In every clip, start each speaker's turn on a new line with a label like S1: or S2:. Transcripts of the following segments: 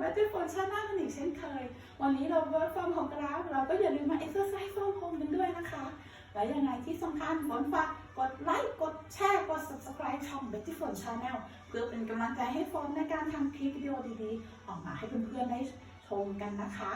S1: แบทเทิลโฟนชาแนลกันอีกเช่นเคย วันนี้เราเวิร์กฟอร์มของเราเราก็อย่าลืมมาเอ็กซ์ไซส์ฟอร์มโฮมกันด้วยนะคะ และยังไงที่สำคัญฝนฝากกดไลค์กดแชร์กด subscribe ช่อง Betty Phone Channel เพื่อเป็นกำลังใจให้ฝนในการทำคลิปวิดีโอดีๆ ออกมาให้เพื่อนๆได้ชมกันนะคะ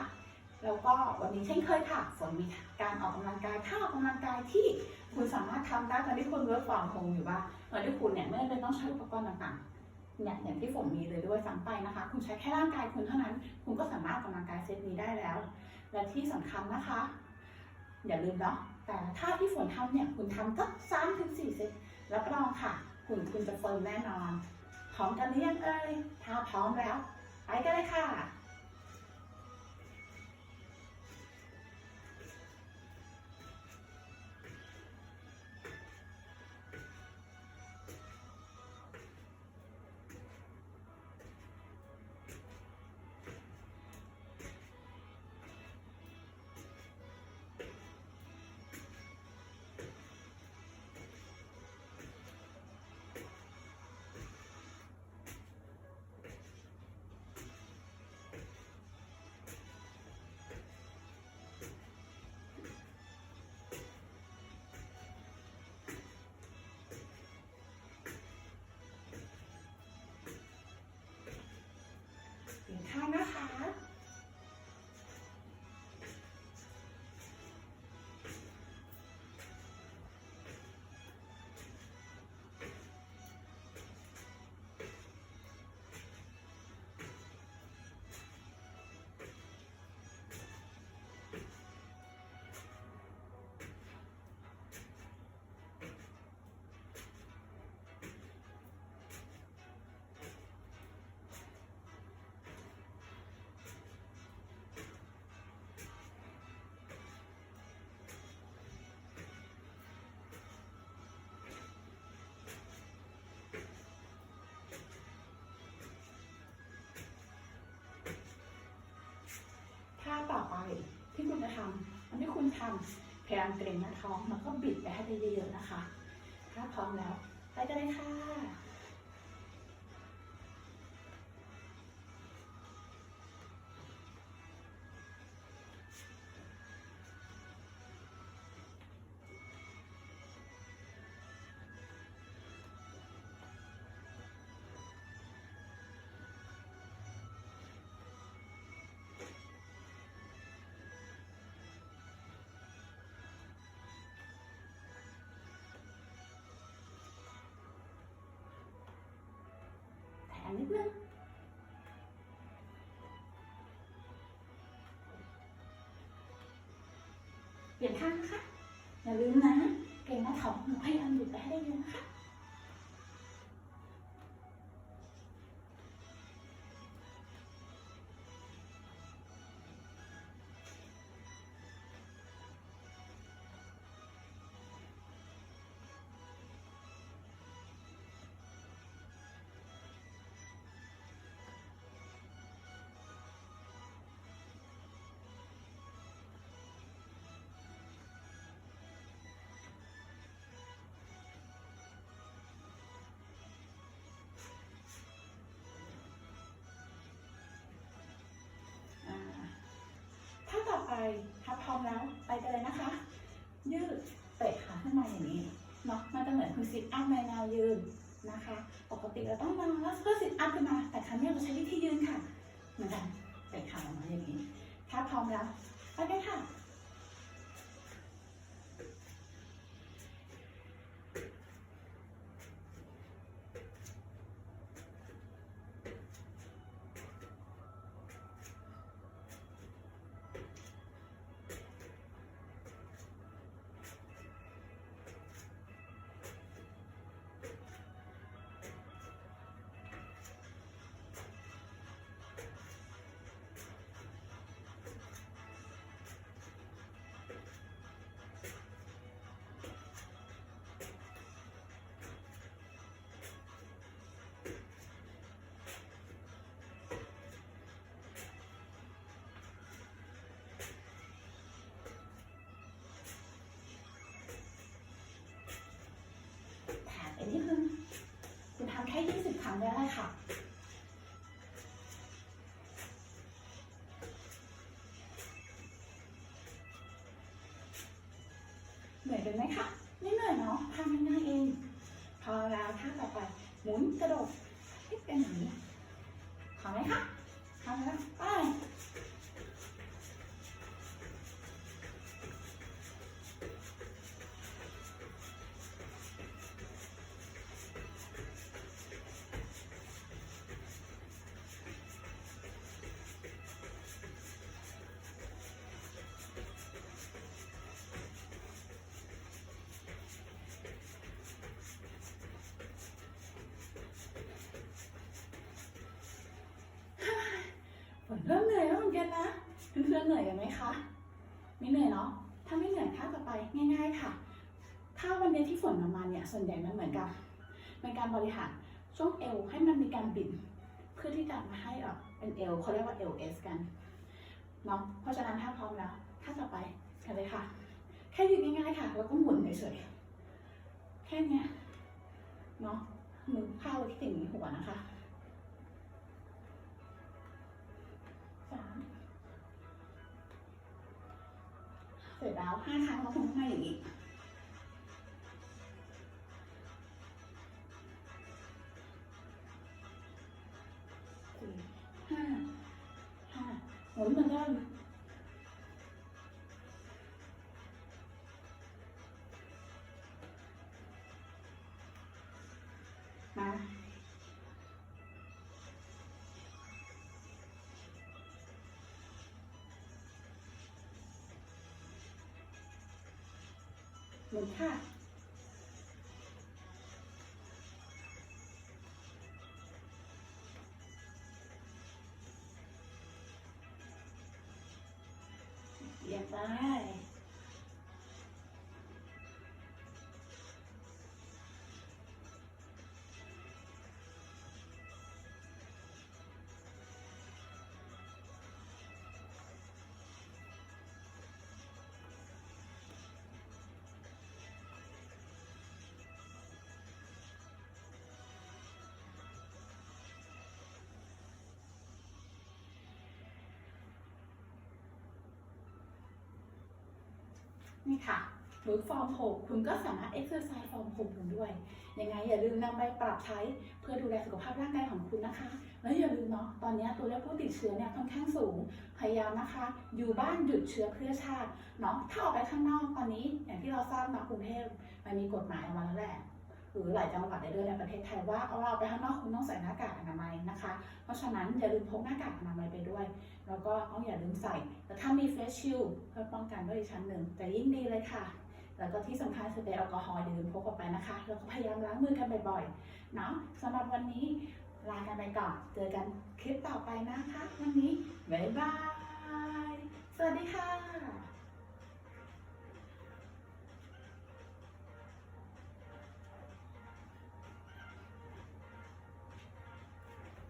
S1: แล้วก็วันนี้เช่นเคยค่ะฝนมีการออกกำลังกายท่าออกกำลังกายที่คุณสามารถทำได้ตอนที่คุณเวิร์กฟอร์มโฮมอยู่บ้านตอนที่คุณเนี่ยไม่จำเป็นต้องใช้อุปกรณ์ต่างๆ เนี่ยอย่างที่ฝนมีเลยด้วยซ้ำไปนะคะ คุณใช้แค่ร่างกายคุณเท่านั้น คุณก็สามารถออกกำลังกายเซตนี้ได้แล้ว และที่สำคัญนะคะ อย่าลืมเนาะแต่ถ้าที่ฝนทำเนี่ยคุณทำก็สามถึงสี่เซตรับรองค่ะหุ่นคุณจะเฟิร์มแน่นอนพร้อมกันหรือยังเอ่ยถ้าพร้อมแล้ว ไปกันเลยค่ะ ที่คุณจะทำอันที่คุณทำพยายามเกร็งหน้าท้องแล้วก็บิดไปให้ได้เยอะๆนะคะ ถ้าพร้อมแล้ว ไปกันเลยค่ะ นิดนึงเปลี่ยนข้างนะคะ อย่าลืมนะ เก่งนะถองหนูพยายามหยุดไปให้ได้เยอะนะคะ ถ้าต่อไปถ้าพร้อมแล้วไปกันเลยนะคะ ยืดเตะขาขึ้นมาอย่างนี้เนาะมันจะเหมือนคุณซิทอัพในแนวยืนนะคะ ปกติเราต้องนอนแล้วก็ซิทอัพขึ้นมา แต่ครั้งนี้เราใช้วิธียืนค่ะ เหมือนกันเตะขาออกมาอย่างนี้ ถ้าพร้อมแล้วไปกันค่ะ ได้ค่ะ เหนื่อยไหมคะไม่เหนื่อยเนาะทำง่ายเอง พอแล้วท่าต่อไปหมุนกระโดดให้เป็นอย่างนี้พอไหมคะทำแล้ว เริ่มเหนื่อยแล้วเหมือนกันนะเพื่อนๆเหนื่อยกันไหมคะไม่เหนื่อยเนาะถ้าไม่เหนื่อยท่าต่อไปง่าย ๆค่ะ ถ้าวันนี้ที่ฝนมาเนี่ยส่วนใหญ่มันเหมือนกับเป็นการบริหารช่วงเอวให้มันมีการบิดเพื่อที่จะมาให้เออเป็นเอวเขาเรียกว่าเอลเอสกันเนาะเพราะฉะนั้นถ้าพร้อมแล้วท่าต่อไปกันเลยค่ะ แค่ยืนง่ายๆค่ะ แล้วก็หมุนเฉยๆแค่เนี้ยเนาะมือเข้าที่ติ่งหัวนะคะ ร็จแล้วห้าครั้งเราทำให้อย่างนี้สี่ห้าห้าหมุนเหมือนเดิมมาหมุนค่ะเนี่ค่ะหรือฟอร์มผมคุณก็สามารถเอ็กซ์เซอร์ไซส์ฟอร์มผมคุณด้วย ยังไงอย่าลืมนำไปปรับใช้เพื่อดูแลสุขภาพร่างกายของคุณนะคะ แล้วอย่าลืมเนาะ ตอนนี้ตัวเลขผู้ติดเชื้อเนี่ยค่อนข้างสูง พยายามนะคะ อยู่บ้านหยุดเชื้อเพื่อชาติเนาะ ถ้าออกไปข้างนอกตอนนี้ อย่างที่เราทราบนะกรุงเทพมันมีกฎหมายออกมาแล้วแหละ หรือหลายจังหวัดในด้วยในประเทศไทยว่าเอาเราไปข้างนอกคุณต้องใส่หน้ากากอนามัยนะคะ เพราะฉะนั้นอย่าลืมพกหน้ากากอนามัยไปด้วย แล้วก็ต้องอย่าลืมใส่ แต่ถ้ามีเฟสชิลเพื่อป้องกันด้วยอีกชั้นหนึ่งแต่ยิ่งดีเลยค่ะ แล้วก็ที่สำคัญสเปรย์แอลกอฮอล์อย่าลืมพกออกไปนะคะ แล้วก็พยายามล้างมือกันบ่อยๆเนาะสำหรับวันนี้ลากันไปก่อน เจอกันคลิปต่อไปนะคะ วันนี้บ๊ายบาย สวัสดีค่ะ